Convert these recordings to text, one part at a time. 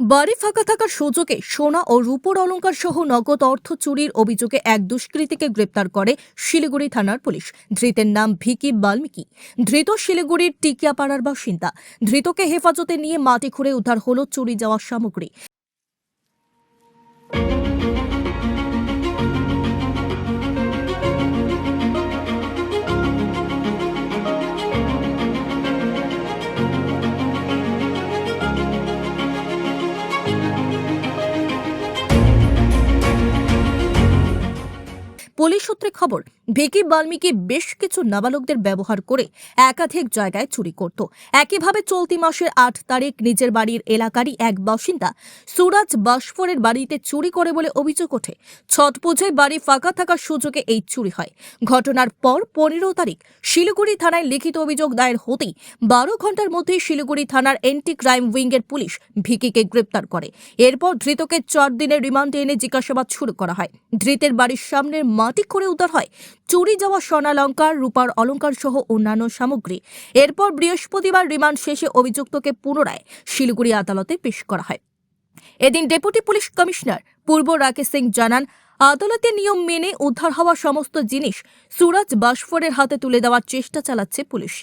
বাড়ি ফাঁকা থাকার সুযোগে সোনা ও রূপোর অলঙ্কার সহ নগদ অর্থ চুরির অভিযোগে এক দুষ্কৃতীকে গ্রেপ্তার করে শিলিগুড়ি থানার পুলিশ। ধৃতের নাম ভিকি বাল্মীকি। ধৃত শিলিগুড়ির টিকিয়াপাড়ার বাসিন্দা। ধৃতকে হেফাজতে নিয়ে মাটি খুঁড়ে উদ্ধার হল চুরি যাওয়ার সামগ্রী। সূত্রে খবর, ভিকি বাল্মীকি বেশ কিছু নাবালকদের ব্যবহার করে একাধিক জায়গায় চুরি করত। একইভাবে চলতি মাসের আট তারিখ নিজের বাড়ির এলাকারই এক বাসিন্দা সুরাজ বাসফরের বাড়িতে চুরি করে বলে অভিযোগ ওঠে। ছট পুজোয় বাড়ি ফাঁকা থাকার সুযোগে এই চুরি হয়। ঘটনার পর পনেরো তারিখ শিলিগুড়ি থানায় লিখিত অভিযোগ দায়ের হতেই বারো ঘণ্টার মধ্যেই শিলিগুড়ি থানার এন্টি ক্রাইম উইংয়ের পুলিশ ভিকিকে গ্রেপ্তার করে। এরপর ধৃতকে চার দিনের রিমান্ডে এনে জিজ্ঞাসাবাদ শুরু করা হয়। ধৃতের বাড়ির সামনের মাটি করে উদ্ধার হয়। চুরি যাওয়া স্বর্ণালঙ্কার রূপার অলঙ্কার সহ অন্যান্য সামগ্রী। এরপর বৃহস্পতিবার রিমান্ড শেষে অভিযুক্তকে পুনরায় শিলিগুড়ি আদালতে পেশ করা হয়। এদিন ডেপুটি পুলিশ কমিশনার পূর্ব রাকেশ সিং জানান, আদালতে নিয়ম মেনে উদ্ধার হওয়া সমস্ত জিনিস সুরাজ বাসফরের হাতে তুলে দেওয়ার চেষ্টা চালাচ্ছে police.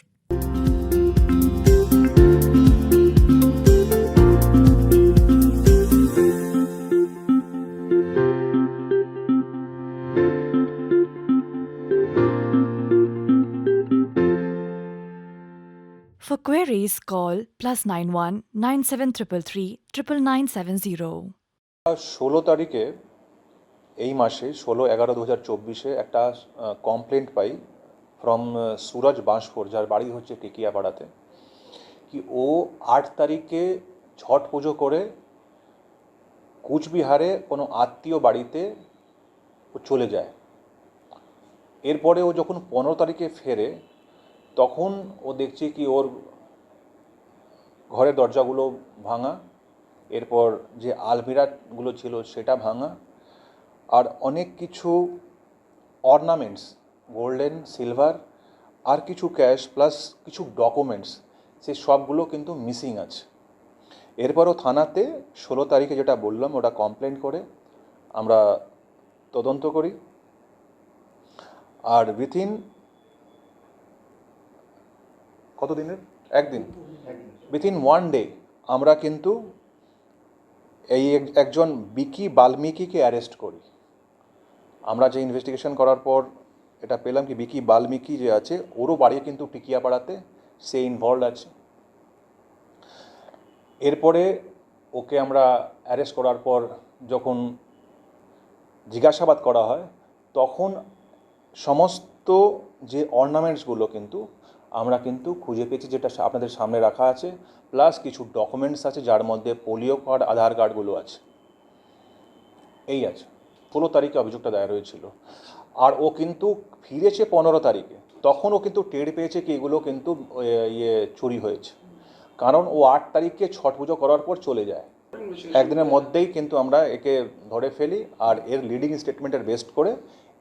For queries, call plus 91 9733 99970. ষোলো তারিখে এই মাসে ষোলো এগারো দু হাজার চব্বিশে একটা কমপ্লেন্ট পাই ফ্রম সুরজ বাঁশপুর যার বাড়ি হচ্ছে টিকিয়াপাড়াতে কি ও আট তারিখে ছট পুজো করে কুচবিহারে কোনো আত্মীয় বাড়িতে ও চলে যায় এরপরে ও যখন পনেরো তারিখে ফেরে তখন ও দেখছে কি ওর ঘরের দরজাগুলো ভাঙা, এরপর যে আলমিরাগুলো ছিল সেটা ভাঙা, আর অনেক কিছু অর্নামেন্টস গোল্ডেন সিলভার আর কিছু ক্যাশ প্লাস কিছু ডকুমেন্টস সে সবগুলো কিন্তু মিসিং আছে। এরপরও থানাতে ষোলো তারিখে যেটা বললাম, ওটা কমপ্লেন করে, আমরা তদন্ত করি। আর উইথিন কত দিনের একদিন। উইথিন ওয়ান ডে আমরা কিন্তু এই এক- একজন বিকি বাল্মীকিকে অ্যারেস্ট করি। আমরা যে ইনভেস্টিগেশন করার পর এটা পেলাম কি বিকি বাল্মীকি যে আছে, ওরও বাড়ি কিন্তু টিকিয়াপাড়াতে সে ইনভলভ আছে। এরপরে ওকে আমরা অ্যারেস্ট করার পর যখন জিজ্ঞাসাবাদ করা হয়, তখন সমস্ত যে অর্নামেন্টসগুলো কিন্তু আমরা কিন্তু খুঁজে পেয়েছি যেটা আপনাদের সামনে রাখা আছে প্লাস কিছু ডকুমেন্টস আছে যার মধ্যে পোলিও কার্ড আধার কার্ডগুলো আছে। এই আছে। ষোলো তারিখে অভিযোগটা দায়ের হয়েছিল। আর ও কিন্তু ফিরেছে পনেরো তারিখে। তখন ও কিন্তু টের পেয়েছে কি এগুলো কিন্তু ইয়ে চুরি হয়েছে। কারণ ও আট তারিখে ছট পুজো করার পর চলে যায়। একদিনের মধ্যেই কিন্তু আমরা একে ধরে ফেলি আর এর লিডিং স্টেটমেন্টের বেস্ট করে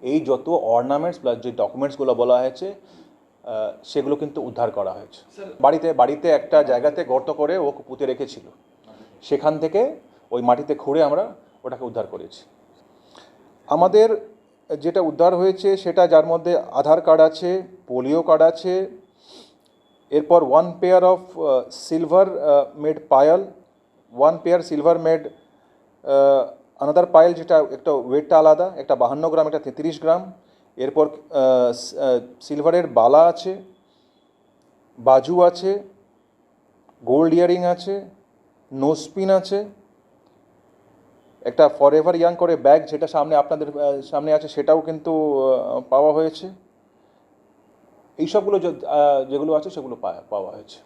এই যত অর্নামেন্টস প্লাস যে ডকুমেন্টসগুলো বলা হয়েছে সেগুলো কিন্তু উদ্ধার করা হয়েছে। বাড়িতে বাড়িতে একটা জায়গাতে গর্ত করে ও পুঁতে রেখেছিল। সেখান থেকে ওই মাটিতে খুঁড়ে আমরা ওটাকে উদ্ধার করেছি। আমাদের যেটা উদ্ধার হয়েছে সেটা যার মধ্যে আধার কার্ড আছে পোলিও কার্ড আছে এরপর one pair of silver made Payal one pair silver made another Payel যেটা একটা ওয়েটটা আলাদা একটা বাহান্ন গ্রাম একটা তেত্রিশ গ্রাম এরপর সিলভারের বালা আছে বাজু আছে গোল্ড ইয়ারিং আছে নোসপিন আছে একটা ফর এভার ইয়াং করে ব্যাগ যেটা সামনে আপনাদের সামনে আছে সেটাও কিন্তু পাওয়া হয়েছে। এই সবগুলো যেগুলো আছে সেগুলো পাওয়া- হয়েছে।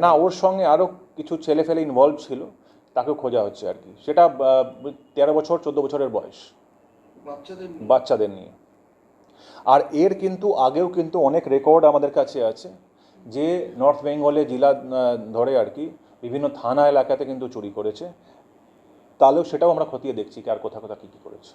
না ওর সঙ্গে আরও কিছু ছেলে ফেলে ইনভলভ ছিল তাকেও খোঁজা হচ্ছে আর কি। সেটা তেরো বছর চোদ্দ বছরের বয়স। বাচ্চাদের নিয়ে। আর এর কিন্তু আগেও কিন্তু অনেক রেকর্ড আমাদের কাছে আছে যে নর্থ বেঙ্গলে জেলা ধরে আর কি বিভিন্ন থানা এলাকাতে কিন্তু চুরি করেছে। তাহলেও সেটাও আমরা খতিয়ে দেখছি কি আর কোথা কোথা কী কী করেছে।